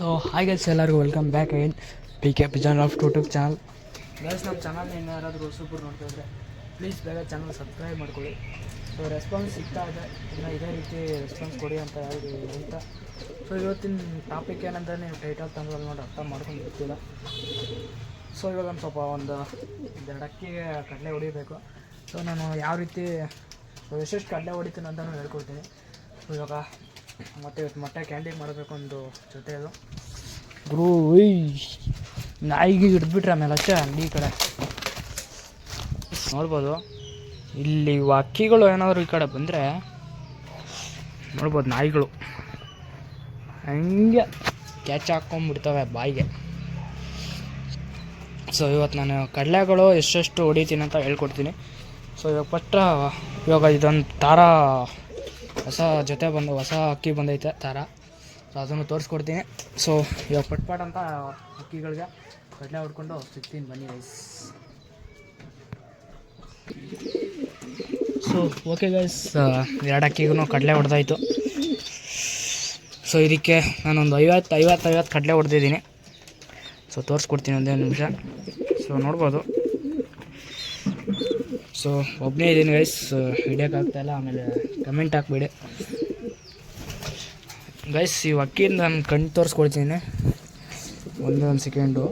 So ಹಾಗೆ ಎಲ್ಲರಿಗೂ welcome back again P K pigeon of YouTube channel guys ನಮ್ಮ ಚಾನಲ್ನ ಇನ್ನೂ ಸೂಪರ್ ಹೊಸಬ್ರು ನೋಡ್ತಾ ಇದ್ದರೆ ಪ್ಲೀಸ್ ಬೇಗ ಚಾನಲ್ ಸಬ್ಸ್ಕ್ರೈಬ್ ಮಾಡ್ಕೊಳ್ಳಿ. ಸೊ ರೆಸ್ಪಾನ್ಸ್ ಸಿಗ್ತಾ ಇದೆ. ಇನ್ನು ಇದೇ ರೀತಿ ರೆಸ್ಪಾನ್ಸ್ ಕೊಡಿ ಅಂತ ಯಾರು ಅಂತ ಸೊ ಇವತ್ತಿನ ಟಾಪಿಕ್ ಏನಂದ್ರೆ ನೀವು ಟೈಟಲ್ ತಂದ್ರಲ್ಲಿ ನೋಡಿ ಅರ್ಥ ಮಾಡ್ಕೊಂಡು ಗೊತ್ತಿಲ್ಲ ಸೊ ಇವಾಗ ಒಂದು ಸ್ವಲ್ಪ ಒಂದು ಎರಡು ಅಕ್ಕಿಗೆ ಕಡಲೆ ಹೊಡಿಬೇಕು. ಸೊ ನಾನು ಯಾವ ರೀತಿ ಎಷ್ಟೆಷ್ಟು ಕಡಲೆ ಹೊಡಿತೀನಿ ಅಂತ ನಾನು ಹೇಳ್ಕೊಡ್ತೀನಿ. ಸೊ ಇವಾಗ ಮತ್ತೆ ಇವತ್ತು ಮೊಟ್ಟೆ ಕ್ಯಾಂಡಿ ಮಾಡಬೇಕು ಒಂದು ಜೊತೆ ಅದು. ಗುರು ನಾಯಿಗೆ ಹಿಡ್ಬಿಟ್ರೆ ಆಮೇಲೆ ಅಷ್ಟೇ ಅಂಗಡಿ ಕಡೆ. ನೋಡ್ಬೋದು. ಇಲ್ಲಿ ಅಕ್ಕಿಗಳು ಏನಾದರೂ ಈ ಕಡೆ ಬಂದರೆ ನೋಡ್ಬೋದು ನಾಯಿಗಳು. ಹಂಗೆ ಕ್ಯಾಚ್ ಹಾಕ್ಕೊಂಬಿಡ್ತವೆ ಬಾಯಿಗೆ. ಸೊ ಇವತ್ತು ನಾನು ಕಡಲೆಗಳು ಎಷ್ಟೆಷ್ಟು ಹೊಡಿತೀನಿ ಅಂತ ಹೇಳ್ಕೊಡ್ತೀನಿ. ಸೊ ಇವಾಗ ಫಸ್ಟ್ ಇವಾಗ ಇದೊಂದು ತಾರ ಹೊಸ ಜೊತೆ ಬಂದು, ಹೊಸ ಅಕ್ಕಿ ಬಂದೈತೆ ತಾರ. ಸೊ ಅದನ್ನು ತೋರಿಸ್ಕೊಡ್ತೀನಿ. ಸೊ ಇವಾಗ ಪಟ್ಪಾಟ್ ಪಟ್ ಅಂತ ಅಕ್ಕಿಗಳಿಗೆ ಕಡಲೆ ಹೊಡ್ಕೊಂಡು ಸಿಗ್ತೀನಿ ಬನ್ನಿ ಗೈಸ್ ಸೊ ಓಕೆ ಗೈಸ್ ಎರಡು ಅಕ್ಕಿಗೂ ಕಡಲೆ ಹೊಡೆದಾಯ್ತು ಸೊ ಇದಕ್ಕೆ ನಾನೊಂದು ಐವತ್ತು ಐವತ್ತು ಐವತ್ತು ಕಡಲೆ ಹೊಡೆದಿದ್ದೀನಿ ಸೊ ತೋರಿಸ್ಕೊಡ್ತೀನಿ ಒಂದೇ ನಿಮಿಷ. ಸೊ ನೋಡ್ಬೋದು. ಸೊ ಒಬ್ಬನೇ ಇದ್ದೀನಿ ಗೈಸ್ ಹಿಡಿಯೋಕ್ಕಾಗ್ತಾಯಿಲ್ಲ ಆಮೇಲೆ ಕಮೆಂಟ್ ಹಾಕ್ಬೇಡಿ. ಗೈಸ್ ಈ ಅಕ್ಕಿಯಿಂದ ನಾನು ಕಣ್ಣು ತೋರಿಸ್ಕೊಳ್ತೀನಿ. ಒಂದೇ ಒಂದು ಸೆಕೆಂಡು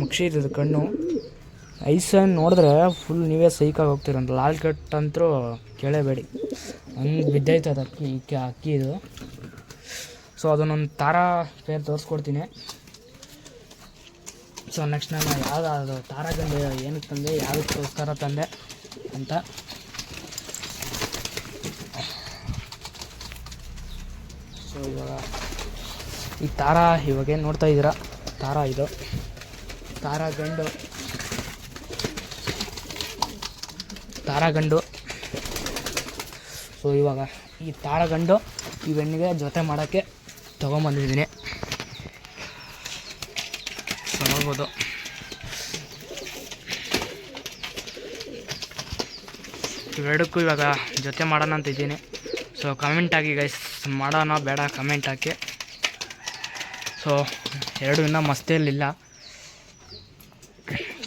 ಮುಕ್ಷಿ ಇದು ಕಣ್ಣು. ಐಸನ್ ನೋಡಿದ್ರೆ ಫುಲ್ ನೀವೇ ಸೈಕಾಗಿ ಹೋಗ್ತೀರಂತ ಲಾಲ್ ಕಟ್ ಅಂತರೂ ಕೇಳೇಬೇಡಿ. ಹಂಗೆ ಬಿದ್ದೈತೆ ಅದು ಅಕ್ಕಿ ಅಕ್ಕಿ ಇದು. ಸೊ ಅದನ್ನೊಂದು ತಾರ ಪೇರ್ ತೋರಿಸ್ಕೊಡ್ತೀನಿ. ಸೊ ನೆಕ್ಸ್ಟ್ ನಾನು ಯಾವ್ದು ಅದು ತಾರಾಗಂಡು ಏನಕ್ಕೆ ತಂದೆ, ಯಾವುದಕ್ಕೋಸ್ಕರ ತಂದೆ ಅಂತ. ಸೊ ಇವಾಗ ಈ ತಾರ ಇವಾಗ ಏನು ನೋಡ್ತಾ ಇದ್ದೀರಾ? ತಾರ ಇದು. ತಾರ ಗಂಡು. ತಾರ ಗಂಡು. ಸೊ ಇವಾಗ ಈ ತಾರಾಗಂಡು ಈ ಬೆಣ್ಣಿಗೆ ಜೊತೆ ಮಾಡೋಕ್ಕೆ ತೊಗೊಂಬಂದಿದ್ದೀನಿ ಸೊ ನೋಡ್ಬೋದು ಇವೆರಡಕ್ಕೂ ಇವಾಗ ಜೊತೆ ಮಾಡೋಣ ಅಂತ ಇದ್ದೀನಿ. ಸೊ ಕಮೆಂಟ್ ಹಾಕಿ ಗೈಸ್ ಮಾಡೋಣ, ಬೇಡ ಕಮೆಂಟ್ ಹಾಕಿ. ಸೊ ಎರಡು ಇನ್ನೂ ಮಸ್ತಿಯಲ್ಲಿಲ್ಲ.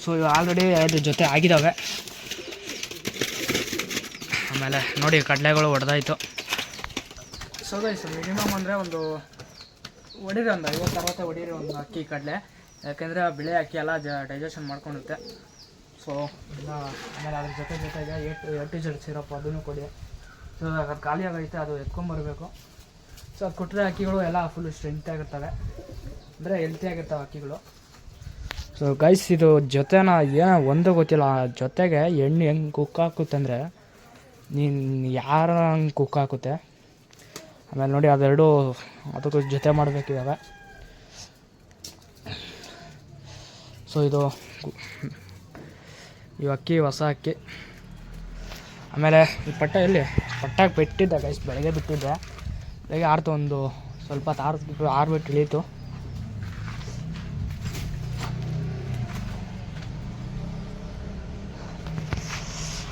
ಸೊ ಇವು ಆಲ್ರೆಡಿ ಎರಡು ಜೊತೆ ಆಗಿದ್ದಾವೆ ಆಮೇಲೆ ನೋಡಿ, ಕಡಲೆಗಳು ಹೊಡೆದಾಯ್ತು ಸೊ ಗೈಸ್ ಮಿನಿಮಮ್ ಅಂದರೆ ಒಂದು ಹೊಡೀರಿ ಒಂದು ಐವತ್ತು, ಅರವತ್ತು ಹೊಡೀರಿ ಒಂದು ಅಕ್ಕಿ, ಕಡಲೆ. ಯಾಕೆಂದರೆ ಬಿಳಿ ಅಕ್ಕಿ ಎಲ್ಲ ಜ ಡೈಜೆಷನ್ ಮಾಡ್ಕೊಂಡಿರುತ್ತೆ ಸೊ ಇನ್ನ ಆಮೇಲೆ ಅದ್ರ ಜೊತೆ ಜೊತೆಗೆ ಏಟ್ ಏಟ್ ಜಡ್ ಸಿರಪ್ ಅದನ್ನು ಕೊಡಿ. ಸೊ ಅದು ಖಾಲಿಯಾಗೈತೆ ಅದು ಎತ್ಕೊಂಬರ್ಬೇಕು. ಸೊ ಅದು ಕೊಟ್ಟರೆ ಅಕ್ಕಿಗಳು ಎಲ್ಲ ಫುಲ್ ಸ್ಟ್ರೆಂತ್ ಆಗಿರ್ತವೆ. ಅಂದರೆ ಹೆಲ್ತಿ ಆಗಿರ್ತವೆ ಅಕ್ಕಿಗಳು. ಸೊ ಗೈಸ್ ಇದು ಜೊತೆನ ಏನೋ ಒಂದು ಗೊತ್ತಿಲ್ಲ. ಆ ಜೊತೆಗೆ ಎಣ್ಣೆ ಹೆಂಗೆ ಕುಕ್ ಹಾಕುತ್ತೆ ಅಂದರೆ, ನೀನು ಯಾರ ಹಂಗೆ ಕುಕ್ ಹಾಕುತ್ತೆ? ಆಮೇಲೆ ನೋಡಿ, ಅದೆರಡು ಅದಕ್ಕೂ ಜೊತೆ ಮಾಡಬೇಕು ಇವಾಗ ಸೊ ಇದು ಈ ಅಕ್ಕಿ ಹೊಸ ಅಕ್ಕಿ ಆಮೇಲೆ ಈ ಪಟ್ಟ ಎಲ್ಲಿ? ಪಟ್ಟಾಗಿ ಬಿಟ್ಟಿದ್ದೆ ಗೈಸ್ ಬೆಳಗ್ಗೆ ಬಿಟ್ಟಿದ್ದೆ. ಬೆಳಗ್ಗೆ ಆರ್ತು ಒಂದು ಸ್ವಲ್ಪ ಹೊತ್ತು ಆರ್ಬಿಟ್ಟು ಆರ್ಬಿಟ್ಟು ಇಳೀತು.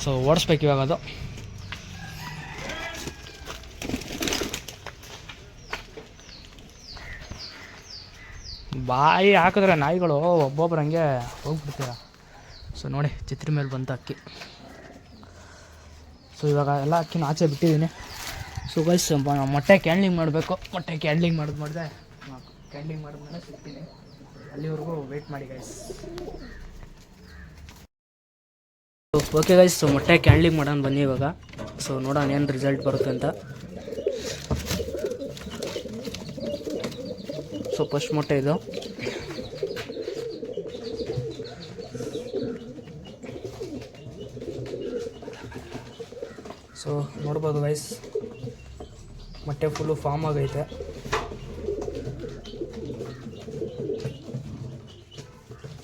ಸೊ ಓಡಿಸ್ಬೇಕು ಇವಾಗ ಅದು. ಬಾಯಿ ಹಾಕಿದ್ರೆ ನಾಯಿಗಳು ಒಬ್ಬೊಬ್ರು ಹಂಗೆ ಹೋಗ್ಬಿಡ್ತೀರ? ಸೊ ನೋಡಿ, ಚಿತ್ರ ಮೇಲೆ ಬಂತ ಅಕ್ಕಿ. ಸೊ ಇವಾಗ ಎಲ್ಲ ಅಕ್ಕಿನ ಆಚೆ ಬಿಟ್ಟಿದ್ದೀನಿ. ಸೊ ಗೈಸ್ ಮೊಟ್ಟೆ ಕ್ಯಾಂಡ್ಲಿಂಗ್ ಮಾಡಬೇಕು. ಮೊಟ್ಟೆ ಕ್ಯಾಂಡ್ಲಿಂಗ್ ಮಾಡೋದು ಮಾಡಿದೆ. ಕ್ಯಾಂಡ್ಲಿಂಗ್ ಮಾಡಿದ್ಮೇಲೆ ಸಿಗ್ತೀನಿ. ಅಲ್ಲಿವರೆಗೂ ವೆಯ್ಟ್ ಮಾಡಿ ಗೈಸ್ ಓಕೆ ಗೈಸ್ ಸೊ ಮೊಟ್ಟೆ ಕ್ಯಾಂಡ್ಲಿಂಗ್ ಮಾಡೋಣ ಬನ್ನಿ ಇವಾಗ. ಸೊ ನೋಡೋಣ ಏನು ರಿಸಲ್ಟ್ ಬರುತ್ತೆ ಅಂತ. ಸೊ ಫಸ್ಟ್ ಮೊಟ್ಟೆ ಇದು. ಸೊ ನೋಡ್ಬೋದು ವೈಸ್ ಮೊಟ್ಟೆ ಫುಲ್ಲು ಫಾರ್ಮ್ ಆಗೈತೆ.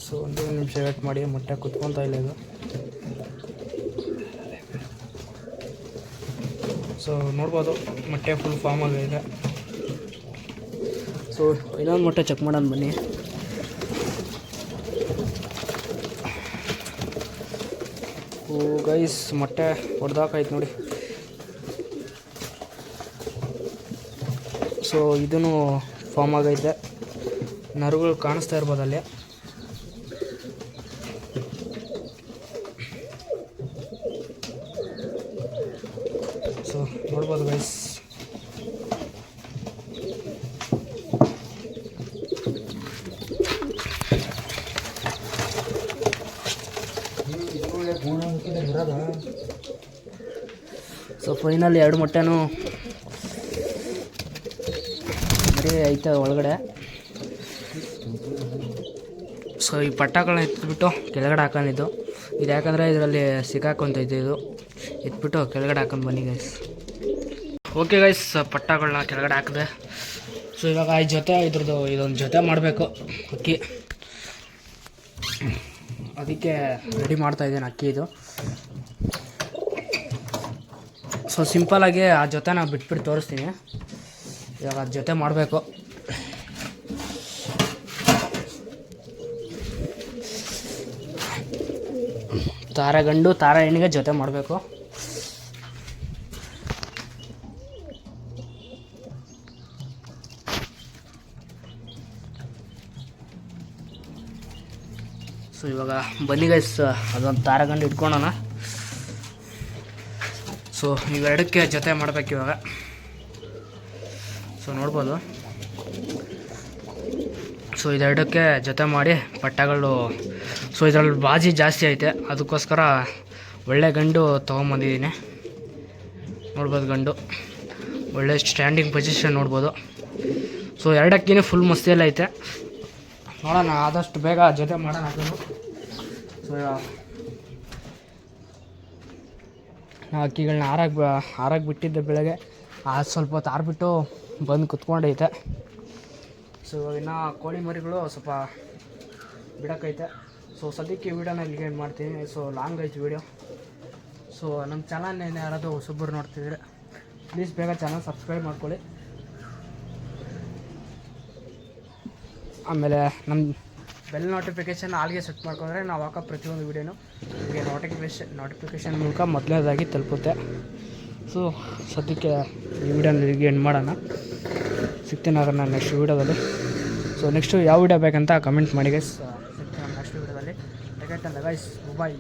ಸೊ ಒಂದು ನಿಮಿಷ ವೇಟ್ ಮಾಡಿ, ಮೊಟ್ಟೆ ಕುತ್ಕೊತಾ ಇಲ್ಲ ಇದು. ಸೊ ನೋಡ್ಬೋದು, ಮೊಟ್ಟೆ ಫುಲ್ ಫಾರ್ಮ್ ಆಗೈತೆ. ಸೊ ಇನ್ನೊಂದು ಮೊಟ್ಟೆ ಚೆಕ್ ಮಾಡೋಣ ಬನ್ನಿ. ಓ ಗೈಸ್ ಮೊಟ್ಟೆ ಹೊಡೆದಾಕಾಯ್ತು ನೋಡಿ. ಸೊ ಇದೂ ಫಾರ್ಮ್ ಆಗೈತೆ. ನರುಗಳು ಕಾಣಿಸ್ತಾ ಇರ್ಬೋದು ಅಲ್ಲಿ. ಸೊ ಫೈನಲ್ ಎರಡು ಮೊಟ್ಟೆನೂ ಬರೀ ಐತೆ ಒಳಗಡೆ. ಸೊ ಈ ಪಟ್ಟಗಳನ್ನ ಎತ್ಬಿಟ್ಟು ಕೆಳಗಡೆ ಹಾಕೊಂಡಿದ್ದು ಇದು. ಯಾಕಂದರೆ ಇದರಲ್ಲಿ ಸಿಕ್ಕಾಕೊಂತೈತೆ ಇದು. ಎತ್ಬಿಟ್ಟು ಕೆಳಗಡೆ ಹಾಕೊಂಡು ಬನ್ನಿ ಗೈಸ್ ಓಕೆ ಗೈಸ್ ಪಟ್ಟಗಳನ್ನ ಕೆಳಗಡೆ ಹಾಕಿದೆ. ಸೊ ಇವಾಗ ಈ ಜೊತೆ ಇದ್ರದ್ದು ಇದೊಂದು ಜೊತೆ ಮಾಡಬೇಕು. ಅಕ್ಕಿ. ಅದಕ್ಕೆ ರೆಡಿ ಮಾಡ್ತಾ ಇದ್ದೇನೆ ಅಕ್ಕಿ ಇದು. ಸೊ ಸಿಂಪಲಾಗಿ ಆ ಜೊತೆ ನಾವು ಬಿಟ್ಬಿಟ್ಟು ತೋರಿಸ್ತೀನಿ. ಇವಾಗ ಅದ್ರ ಜೊತೆ ಮಾಡಬೇಕು. ತಾರ ಗಂಡು ತಾರ ಹೆಣ್ಣಿಗೆ ಜೊತೆ ಮಾಡಬೇಕು. ಸೊ ಇವಾಗ ಬನ್ನಿ ಗೈಸ್ ಅದೊಂದು ತಾರ ಗಂಡು ಇಟ್ಕೊಳ್ಳೋಣ ಸೊ ಇವೆರಡಕ್ಕೆ ಜೊತೆ ಮಾಡಬೇಕು ಇವಾಗ. ಸೊ ನೋಡ್ಬೋದು. ಸೊ ಇದೆರಡಕ್ಕೆ ಜೊತೆ ಮಾಡಿ ಪಟ್ಟಗಳು ಸೊ ಇದರಲ್ಲಿ ಬಾಜಿ ಜಾಸ್ತಿ ಐತೆ. ಅದಕ್ಕೋಸ್ಕರ ಒಳ್ಳೆ ಗಂಡು ತೊಗೊಂಬಂದಿದ್ದೀನಿ. ನೋಡ್ಬೋದು ಗಂಡು. ಒಳ್ಳೆ ಸ್ಟ್ಯಾಂಡಿಂಗ್ ಪೊಸಿಷನ್ ನೋಡ್ಬೋದು. ಸೊ ಎರಡಕ್ಕಿನ್ನೂ ಫುಲ್ ಮಸ್ತಿಯಲ್ಲಿ ಐತೆ. ನೋಡೋಣ, ಆದಷ್ಟು ಬೇಗ ಜೊತೆ ಮಾಡೋಣ ಅದನ್ನು ಸೊ ಅಕ್ಕಿಗಳನ್ನ ಆರಾಗಿ ಆರಾಗಿ ಬಿಟ್ಟಿದ್ದೆ ಬೆಳಗ್ಗೆ ಆ ಸ್ವಲ್ಪ ಹೊತ್ತು ಆರ್ಬಿಟ್ಟು ಬಂದು ಕುತ್ಕೊಂಡೈತೆ. ಸೊ ಇನ್ನು ಕೋಳಿ ಮರಿಗಳು ಸ್ವಲ್ಪ ಬಿಡೋಕ್ಕೈತೆ ಸೊ ಸದ್ಯಕ್ಕೆ ವಿಡಿಯೋನ ಇಲ್ಲಿಗೆ ಏನು ಮಾಡ್ತೀನಿ. ಸೊ ಲಾಂಗ್ ಐತೆ ವೀಡಿಯೋ ಸೊ ನಮ್ಮ ಚಾನಲ್ನ ಯಾರಾದರೂ ಹೊಸೊಬ್ಬರು ನೋಡ್ತಿದ್ರೆ ಪ್ಲೀಸ್ ಬೇಗ ಚಾನಲ್ ಸಬ್ಸ್ಕ್ರೈಬ್ ಮಾಡ್ಕೊಳ್ಳಿ. ಆಮೇಲೆ ನಮ್ಮ ಬೆಲ್ ನೋಟಿಫಿಕೇಷನ್ ಆಲ್ಗೆ ಸೆಟ್ ಮಾಡ್ಕೊಂಡ್ರೆ ನಾವು ಹಾಕೋ ಪ್ರತಿಯೊಂದು ವೀಡಿಯೋನು ನಿಮಗೆ ನೋಟಿಫಿಕೇಷನ್ ನೋಟಿಫಿಕೇಷನ್ ಮೂಲಕ ಮೊದಲನೇದಾಗಿ ತಲುಪುತ್ತೆ. ಸೊ ಸದ್ಯಕ್ಕೆ ಈ ವಿಡಿಯೋನ ನಿಮಗೆ ಎಂಡ್ ಮಾಡೋಣ. ಸಿಗ್ತೀನಿ ಅದನ್ನು ನೆಕ್ಸ್ಟ್ ವೀಡಿಯೋದಲ್ಲಿ ಸೊ ನೆಕ್ಸ್ಟು ಯಾವ ವಿಡಿಯೋ ಬೇಕಂತ ಕಮೆಂಟ್ ಮಾಡಿ ಗೈಸ್ ಸಿಗ್ತೀನಿ ನೆಕ್ಸ್ಟ್ ವೀಡಿಯೋದಲ್ಲಿ ಟಿಕೆಟ್ ಗೈಸ್ ಬಾಯ್